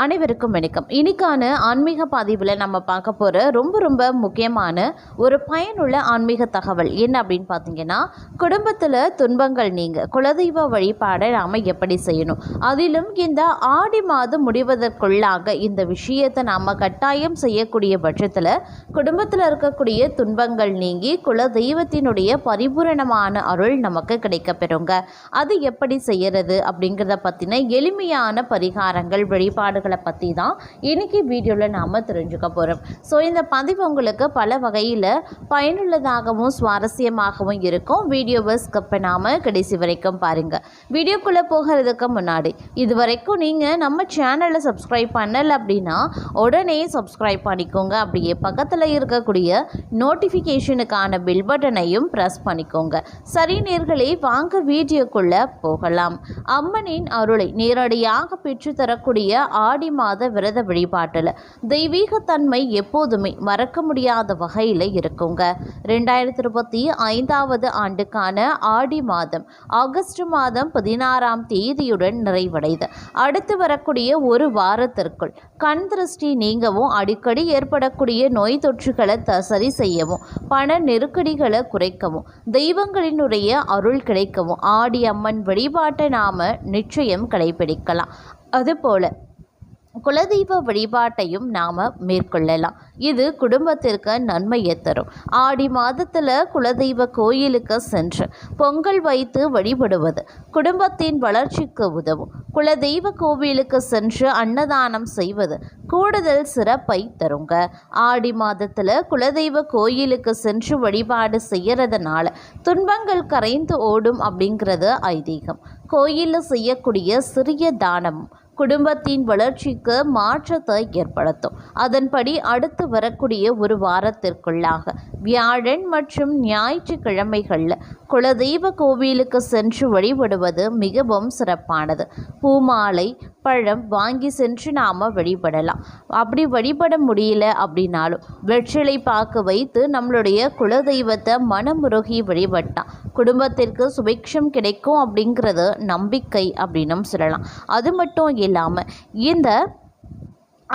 அனைவருக்கும் வணக்கம். இன்னைக்கான ஆன்மீக பதிவில் நம்ம பார்க்க போகிற ரொம்ப ரொம்ப முக்கியமான ஒரு பயனுள்ள ஆன்மீக தகவல் என்ன அப்படின்னு பார்த்தீங்கன்னா குடும்பத்தில் துன்பங்கள் நீங்க குலதெய்வ வழிபாடை நாம் எப்படி செய்யணும்? அதிலும் இந்த ஆடி மாதம் முடிவதற்குள்ளாக இந்த விஷயத்தை நாம் கட்டாயம் செய்யக்கூடிய பட்சத்தில் குடும்பத்தில் இருக்கக்கூடிய துன்பங்கள் நீங்கி குலதெய்வத்தினுடைய பரிபூரணமான அருள் நமக்கு கிடைக்கப்பெறுங்க. அது எப்படி செய்யறது அப்படிங்கிறத பற்றின எளிமையான பரிகாரங்கள் வழிபாடு வழிபாடுகளை பற்றி தான் இன்னைக்கு வீடியோவில் நாம் தெரிஞ்சுக்க போகிறோம் ஸோ இந்த பதிவு உங்களுக்கு பல வகையில் பயனுள்ளதாகவும் சுவாரஸ்யமாகவும் இருக்கும். வீடியோவை ஸ்கிப் பண்ணாமல் கடைசி வரைக்கும் பாருங்கள் வீடியோக்குள்ளே போகிறதுக்கு முன்னாடி இது வரைக்கும் நீங்கள் நம்ம சேனலை சப்ஸ்கிரைப் பண்ணலை அப்படின்னா உடனே சப்ஸ்கிரைப் பண்ணிக்கோங்க. அப்படியே பக்கத்தில் இருக்கக்கூடிய நோட்டிஃபிகேஷனுக்கான பில் பட்டனையும் ப்ரெஸ் பண்ணிக்கோங்க. சரி நேர்களே வாங்க வீடியோக்குள்ளே போகலாம். அம்மனின் அருளை நேரடியாக பெற்றுத்தரக்கூடிய ஆடி மாத விரத வழிபாட்டில் தெய்வீகத்தன்மை எப்போதுமே மறக்க முடியாத வகையில் இருக்குங்க. ரெண்டாயிரத்தி இருபத்தி ஐந்தாவது ஆண்டுக்கான ஆடி மாதம் ஆகஸ்ட் மாதம் பதினாறாம் தேதியுடன் நிறைவடைது அடுத்து வரக்கூடிய ஒரு வாரத்திற்குள் கண் திருஷ்டி நீங்கவும் அடிக்கடி ஏற்படக்கூடிய நோய் தொற்றுகளை த சரி செய்யவும் பண நெருக்கடிகளை குறைக்கவும் தெய்வங்களினுடைய அருள் கிடைக்கவும் ஆடி அம்மன் வழிபாட்டை நாம் நிச்சயம் கடைபிடிக்கலாம். அதுபோல குலதெய்வ வழிபாட்டையும் நாம் மேற்கொள்ளலாம். இது குடும்பத்திற்கு நன்மையை தரும். ஆடி மாதத்தில் குலதெய்வ கோயிலுக்கு சென்று பொங்கல் வைத்து வழிபடுவது குடும்பத்தின் வளர்ச்சிக்கு உதவும். குலதெய்வ கோவிலுக்கு சென்று அன்னதானம் செய்வது கூடுதல் சிறப்பை தருங்க. ஆடி மாதத்தில் குலதெய்வ கோயிலுக்கு சென்று வழிபாடு செய்யறதுனால துன்பங்கள் கரைந்து ஓடும் அப்படிங்கிறது ஐதீகம். கோயிலில் செய்யக்கூடிய சிறிய தானமும் குடும்பத்தின் வளர்ச்சிக்கு மாற்றத்தை ஏற்படுத்தும். அதன்படி அடுத்து வரக்கூடிய ஒரு வாரத்திற்குள்ளாக வியாழன் மற்றும் ஞாயிற்றுக்கிழமைகளில் குலதெய்வ கோவிலுக்கு சென்று வழிபடுவது மிகவும் சிறப்பானது. பூமாலை பழம் வாங்கி சென்று நாம் வழிபடலாம். அப்படி வழிபட முடியல அப்படின்னாலும் வெற்றிலை பாக்கு வைத்து நம்மளுடைய குலதெய்வத்தை மனமுருகி வழிபட்டான் குடும்பத்திற்கு சுபிக்ஷம் கிடைக்கும் அப்படிங்கிறது நம்பிக்கை அப்படின்னும் சொல்லலாம். அது மட்டும் இல்லாமல் இந்த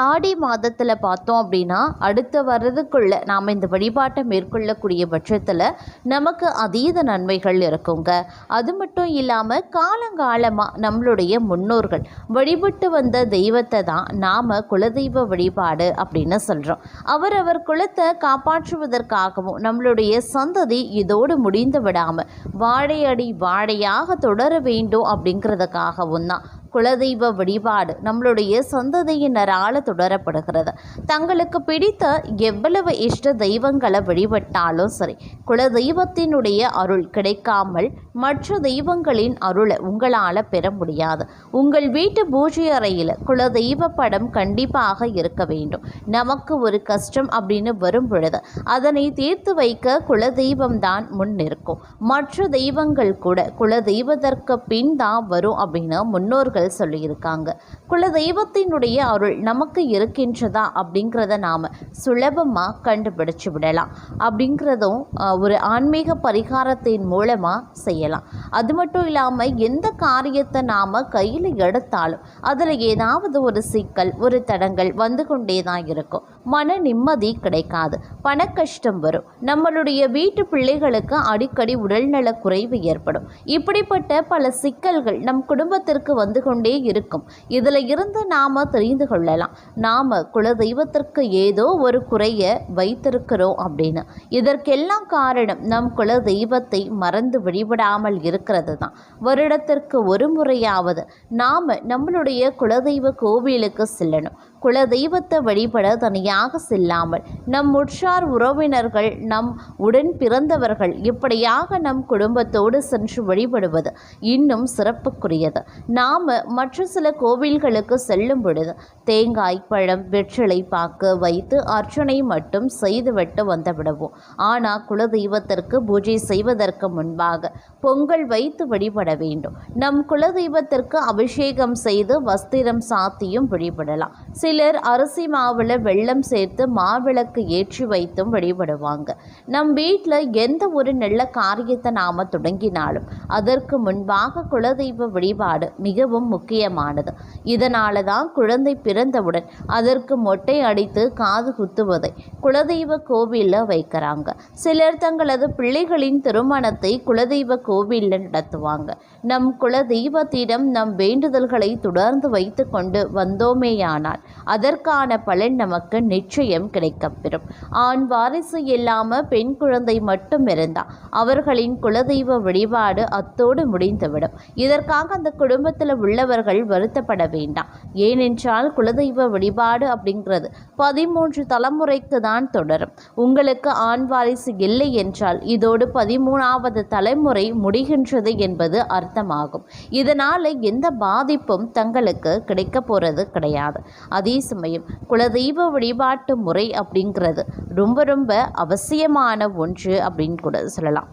ஆடி மாதத்தில் பார்த்தோம் அப்படின்னா அடுத்த வர்றதுக்குள்ளே நாம் இந்த வழிபாட்டை மேற்கொள்ளக்கூடிய பட்சத்தில் நமக்கு அதீத நன்மைகள் இருக்குங்க. அது மட்டும் இல்லாமல் காலங்காலமாக நம்மளுடைய முன்னோர்கள் வழிபட்டு வந்த தெய்வத்தை தான் நாம் குலதெய்வ வழிபாடு அப்படின்னு சொல்கிறோம் அவரவர் குலத்தை காப்பாற்றுவதற்காகவும் நம்மளுடைய சந்ததி இதோடு முடிந்து விடாமல் வாழையடி வாழையாக தொடர வேண்டும் அப்படிங்கிறதுக்காகவும் தான் குலதெய்வ வழிபாடு நம்மளுடைய சொந்ததையினரால் தொடரப்படுகிறது. தங்களுக்கு பிடித்த எவ்வளவு இஷ்ட தெய்வங்களை வழிபட்டாலும் சரி குலதெய்வத்தினுடைய அருள் கிடைக்காமல் மற்ற தெய்வங்களின் அருளை உங்களால் பெற முடியாது. உங்கள் வீட்டு பூஜை அறையில் குலதெய்வ படம் கண்டிப்பாக இருக்க வேண்டும். நமக்கு ஒரு கஷ்டம் அப்படின்னு வரும் பொழுது அதனை தீர்த்து வைக்க குலதெய்வம் தான் முன் நிற்கும். மற்ற தெய்வங்கள் கூட குலதெய்வத்திற்கு பின் தான் வரும் அப்படின்னு முன்னோர்கள் முன்னோர்கள் சொல்லியிருக்காங்க. குலதெய்வத்தினுடைய அருள் நமக்கு இருக்கின்றதா அப்படிங்கிறத நாம் சுலபமாக கண்டுபிடிச்சு விடலாம். அப்படிங்கிறதும் ஒரு ஆன்மீக பரிகாரத்தின் மூலமாக செய்யலாம். அது மட்டும் இல்லாமல் எந்த காரியத்தை நாம் கையில் எடுத்தாலும் அதில் ஏதாவது ஒரு சிக்கல் ஒரு தடங்கள் வந்து கொண்டே தான் இருக்கும். மன நிம்மதி கிடைக்காது. பண கஷ்டம் வரும். நம்மளுடைய வீட்டு பிள்ளைகளுக்கு அடிக்கடி உடல்நல குறைவு ஏற்படும். இப்படிப்பட்ட பல சிக்கல்கள் நம் குடும்பத்திற்கு வந்து கொண்டே இருக்கும். இதில் இருந்து நாம் தெரிந்து கொள்ளலாம். நாம் குலதெய்வத்திற்கு ஏதோ ஒரு குறையை வைத்திருக்கிறோம் அப்படின்னு. இதற்கெல்லாம் காரணம் நம் குல தெய்வத்தை மறந்து வழிபடாமல் இருக்கிறது தான் வருடத்திற்கு ஒரு முறையாவது நாம் நம்மளுடைய குலதெய்வ கோவிலுக்கு செல்லணும். குல தெய்வத்தை வழிபட தனியாக செல்லாமல் நம் உற்றார் உறவினர்கள் நம் உடன் பிறந்தவர்கள் இப்படியாக நம் குடும்பத்தோடு சென்று வழிபடுவது? இன்னும் சிறப்புக்குரியது. நாம் மற்ற சில கோவில்களுக்கு செல்லும் பொழுது தேங்காய் பழம் வெற்றிலை பாக்கு வைத்து அர்ச்சனை மட்டும் செய்துவிட்டு வந்துவிடுவோம் ஆனால் குலதெய்வத்திற்கு பூஜை செய்வதற்கு முன்பாக பொங்கல் வைத்து வழிபட வேண்டும். நம் குலதெய்வத்திற்கு அபிஷேகம் செய்து வஸ்திரம் சாத்தியும் வழிபடலாம். சிலர் அரிசி மாவில் வெள்ளம் சேர்த்து மாவிளக்கு ஏற்றி வைத்தும் வழிபடுவாங்க. நம் வீட்டில் எந்த ஒரு நல்ல காரியத்தை நாம் தொடங்கினாலும் அதற்கு முன்பாக குலதெய்வ வழிபாடு மிகவும் முக்கியமானது. இதனால தான் குழந்தை பிற பிறந்தவுடன் அதற்கு மொட்டை அடித்து காது குத்துவதை குலதெய்வ கோவிலில் வைக்கிறாங்க. சிலர் தங்களது பிள்ளைகளின் திருமணத்தை குலதெய்வ கோவிலில் நடத்துவாங்க. நம் குலதெய்வத்திடம் நம் வேண்டுதல்களை தொடர்ந்து வைத்து கொண்டு வந்தோமேயானால் அதற்கான பலன் நமக்கு நிச்சயம் கிடைக்கப்பெறும் ஆண் வாரிசு இல்லாமல் பெண் குழந்தை மட்டும் இருந்தால் அவர்களின் குலதெய்வ வழிபாடு அத்தோடு முடிந்துவிடும். இதற்காக அந்த குடும்பத்தில் உள்ளவர்கள் வருத்தப்பட வேண்டாம். ஏனென்றால் குலதெய்வ வழிபாடு அப்படிங்கிறது பதிமூன்று தலைமுறைக்கு தான் தொடரும். உங்களுக்கு ஆண் வாரிசு இல்லை என்றால் இதோடு பதிமூணாவது தலைமுறை முடிகின்றது என்பது அர்த்தமாகும். இதனால் எந்த பாதிப்பும் தங்களுக்கு கிடைக்க போகிறது கிடையாது. அதே சமயம் குலதெய்வ வழிபாட்டு முறை அப்படிங்கிறது ரொம்ப ரொம்ப அவசியமான ஒன்று அப்படின்னு கூட சொல்லலாம்.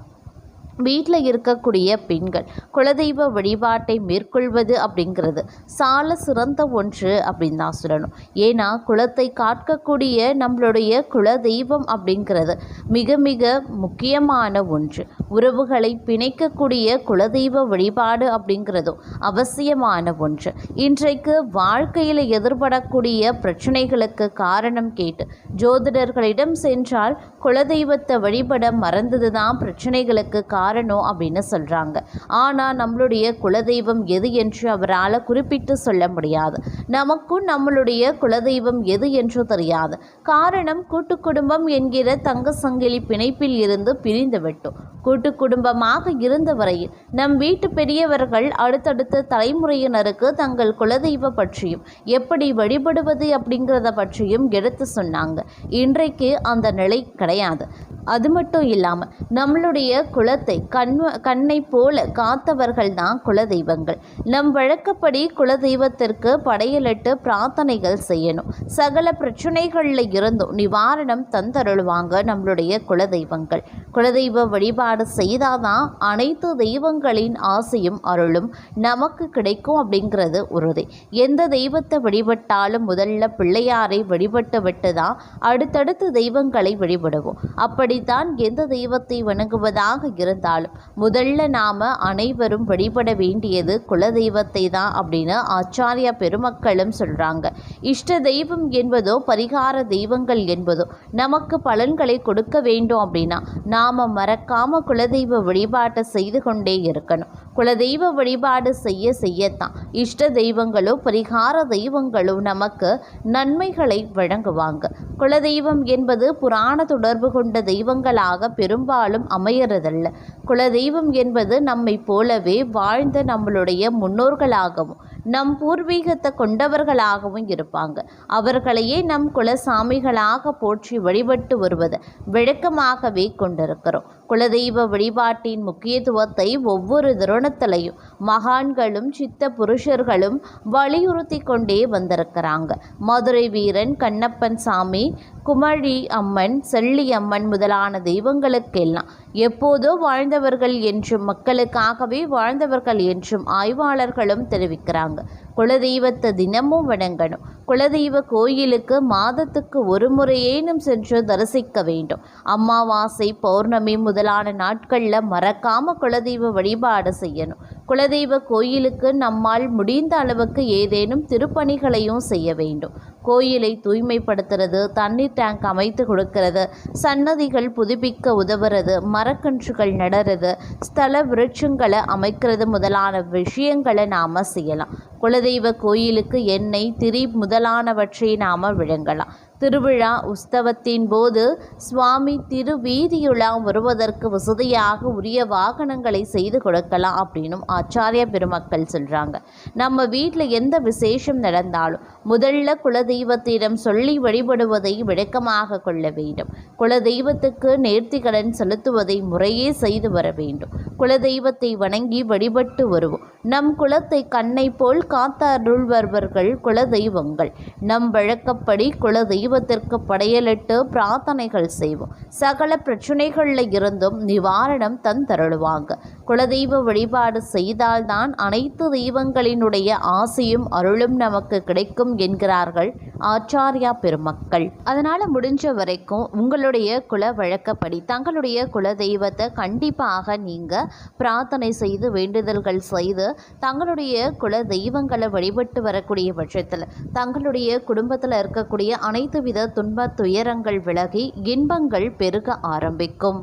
வீட்டில் இருக்கக்கூடிய பெண்கள் குலதெய்வ வழிபாட்டை மேற்கொள்வது அப்படிங்கிறது சால சிறந்த ஒன்று அப்படின்னு தான் சொல்லணும். ஏன்னா குலத்தை காக்கக்கூடிய நம்மளுடைய குலதெய்வம் அப்படிங்கிறது மிக மிக முக்கியமான ஒன்று. உறவுகளை பிணைக்கக்கூடிய குலதெய்வ வழிபாடு அப்படிங்கிறதும் அவசியமான ஒன்று. இன்றைக்கு வாழ்க்கையில் எதிர்படக்கூடிய பிரச்சனைகளுக்கு காரணம் கேட்டு ஜோதிடர்களிடம் சென்றால் குலதெய்வத்தை வழிபட மறந்தது தான் பிரச்சனைகளுக்கு காரணம் அப்படின்னு சொல்கிறாங்க ஆனால் நம்மளுடைய குலதெய்வம் எது என்று அவரால் குறிப்பிட்டு சொல்ல முடியாது. நமக்கும் நம்மளுடைய குலதெய்வம் எது என்று தெரியாது. காரணம் கூட்டு குடும்பம் என்கிற தங்க சங்கிலி பிணைப்பில் இருந்து பிரிந்து விட்டோம் கூட்டு குடும்பமாக இருந்த வரையில் நம் வீட்டு பெரியவர்கள் அடுத்தடுத்த தலைமுறையினருக்கு தங்கள் குலதெய்வ பற்றியும் எப்படி வழிபடுவது அப்படிங்கிறத பற்றியும் எடுத்து சொன்னாங்க. இன்றைக்கு அந்த நிலை கிடையாது. அது மட்டும் இல்லாமல் நம்மளுடைய குலத்தை கண் கண்ணை போல காத்தவர்கள் தான் குலதெய்வங்கள். நம் வழக்கப்படி குலதெய்வத்திற்கு படையலிட்டு பிரார்த்தனைகள் செய்யணும். சகல பிரச்சனைகளில் இருந்தும் நிவாரணம் தந்தருள்வாங்க நம்மளுடைய குலதெய்வங்கள். குலதெய்வ வழிபாடு செய்தாதான் அனைத்து தெய்வங்களின் ஆசையும் அருளும் நமக்கு கிடைக்கும் அப்படிங்கிறது உறுதி. எந்த தெய்வத்தை வழிபட்டாலும் முதல்ல பிள்ளையாரை வழிபட்டு விட்டு தான் அடுத்தடுத்து தெய்வங்களை வழிபடுவோம். அப்படித்தான் எந்த தெய்வத்தை வணங்குவதாக இருந்தாலும் முதல்ல நாம அனைவரும் வழிபட வேண்டியது குலதெய்வத்தை தான் அப்படின்னு ஆச்சாரியா பெருமக்களும் சொல்றாங்க. இஷ்ட தெய்வம் என்பதோ பரிகார தெய்வங்கள் என்பதோ நமக்கு பலன்களை கொடுக்க வேண்டும் அப்படின்னா நாம மறக்காம குலதெய்வ வழிபாட்டை செய்து கொண்டே இருக்கணும். குலதெய்வ வழிபாடு செய்ய செய்யத்தான். இஷ்ட தெய்வங்களோ பரிகார தெய்வங்களோ நமக்கு நன்மைகளை வழங்குவாங்க. குலதெய்வம் என்பது புராண தொடர்பு கொண்ட தெய்வங்களாக பெரும்பாலும் அமையறதல்ல. குலதெய்வம் என்பது நம்மை போலவே வாழ்ந்த நம்மளுடைய முன்னோர்களாகவும் நம் பூர்வீகத்தை கொண்டவர்களாகவும் இருப்பாங்க. அவர்களையே நம் குலசாமிகளாக போற்றி வழிபட்டு வருவதை விளக்கமாகவே கொண்டிருக்கிறோம். குலதெய்வ வழிபாட்டின் முக்கியத்துவத்தை ஒவ்வொரு தருணத்திலையும் மகான்களும் சித்த புருஷர்களும் வலியுறுத்தி கொண்டே வந்திருக்கிறாங்க. மதுரை வீரன் கண்ணப்பன் சாமி குமழி அம்மன் செள்ளி அம்மன் முதலான தெய்வங்களுக்கெல்லாம் எப்போதோ வாழ்ந்தவர்கள் என்றும் மக்களுக்காகவே வாழ்ந்தவர்கள் என்றும் ஆய்வாளர்களும் தெரிவிக்கிறாங்க. குலதெய்வத்தை தினமும் வணங்கணும். குலதெய்வ கோயிலுக்கு மாதத்துக்கு ஒரு முறையேனும் சென்று தரிசிக்க வேண்டும். அமாவாசை பௌர்ணமி முதலான நாட்களில் மறக்காம குலதெய்வ வழிபாடு செய்யணும். குலதெய்வ கோயிலுக்கு நம்மால் முடிந்த அளவுக்கு ஏதேனும் திருப்பணிகளையும் செய்ய வேண்டும். கோயிலை தூய்மைப்படுத்துறது தண்ணீர் டேங்க் அமைத்து கொடுக்கறது சன்னதிகள் புதுப்பிக்க உதவுறது மரக்கன்றுகள் நடுறது ஸ்தல விருட்சங்களை அமைக்கிறது முதலான விஷயங்களை நாம் செய்யலாம். குலதெய்வ கோயிலுக்கு எண்ணெய் திரி முதலானவற்றை நாம் விழுங்கலாம். திருவிழா உஸ்தவத்தின் போது சுவாமி திருவீதியுலா வருவதற்கு வசதியாக உரிய வாகனங்களை செய்து கொடுக்கலாம் அப்படின்னும் ஆச்சாரிய பெருமக்கள் சொல்கிறாங்க நம்ம வீட்டில் எந்த விசேஷம் நடந்தாலும் முதல்ல தெய்வத்திடம் சொல்லி வழிபடுவதை விளக்கமாக கொள்ள வேண்டும். குலதெய்வத்துக்கு நேர்த்திகடன் செலுத்துவதை முறையே செய்து வர வேண்டும். குலதெய்வத்தை வணங்கி வழிபட்டு வருவோம். நம் குலத்தை கண்ணை போல் காத்தருள்வர்கள் குலதெய்வங்கள். நம் வழக்கப்படி குலதெய்வத்திற்கு படையலிட்டு பிரார்த்தனைகள் செய்வோம். சகல பிரச்சனைகளில் இருந்தும் நிவாரணம் தந்தருளுவாங்க. குலதெய்வ வழிபாடு செய்தால்தான் அனைத்து தெய்வங்களினுடைய ஆசையும் அருளும் நமக்கு கிடைக்கும் என்கிறார்கள் ஆச்சாரியா பெருமக்கள். அதனால் முடிஞ்ச வரைக்கும் உங்களுடைய குல வழக்கப்படி தங்களுடைய குல தெய்வத்தை கண்டிப்பாக நீங்கள் பிரார்த்தனை செய்து வேண்டுதல்கள் செய்து தங்களுடைய குல தெய்வங்களை வழிபட்டு வரக்கூடிய பட்சத்தில் தங்களுடைய குடும்பத்தில் இருக்கக்கூடிய அனைத்து வித துன்ப துயரங்கள் விலகி இன்பங்கள் பெருக ஆரம்பிக்கும்.